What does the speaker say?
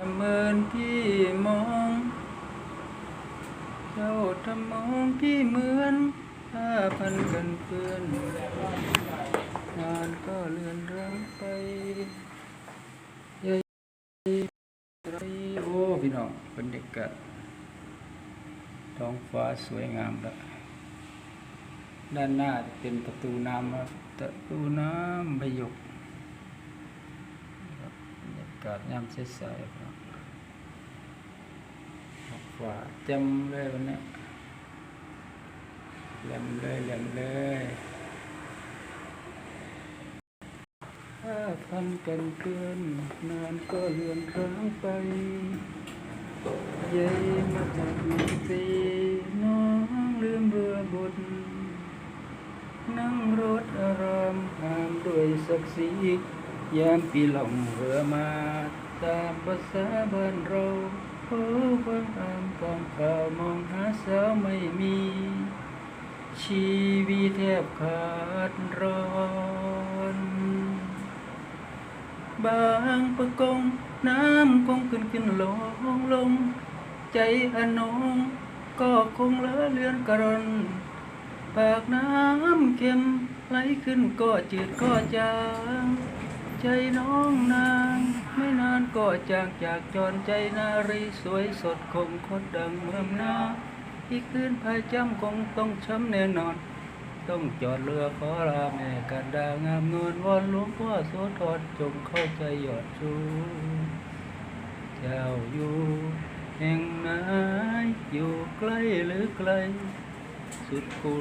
ทำเมินพี่มอง เจ้าทำมองพี่เหมือนผ้าพันกันเปื้อนงานก็เลือนร้างไปเย้โอ้พี่น้องบรรยากาศท้องฟ้าสวยงามล้วด้านหน้าเป็นประตูน้ำประตูน้ำใบหยก กาศยามสๆครับท้องฟ้าเต็มเลยวันนี้แหลมเลยแหลมเลยถ้าพันกันเกินนานก็เลือนคร้งไปเย้มาจากมืองสีน้องลืมเรือบนนั่งรถอารามหามด้วยศักดิ์ศรี ยามปีหล่องเรือมาตามภาษาบ้านเราโอ้ฟังตามตามข่าวมองหาสาวไม่มี ชีวิตแทบขาดร้อนบางประกงน้ำคงขึ้นขึ้นลงลง ใจอนงก็คงเลือเลือนกรนปากน้ำเค็มไหลขึ้นก็จืดก็จาง ใจน้องนาง ไม่นานก็จางจากจรใจนารีสวยสดคงคดดังเมื่อนาอีกคืนภายจำคงต้องช้ำแน่นอน ต้องจอดเรือขอลาแม่กันดางามนวลวอนหลวงพ่อโสธรจงเข้าใจหยอดชูเจ้าอยู่ แห่งไหนอยู่ใกล้หรือไกล สุดกู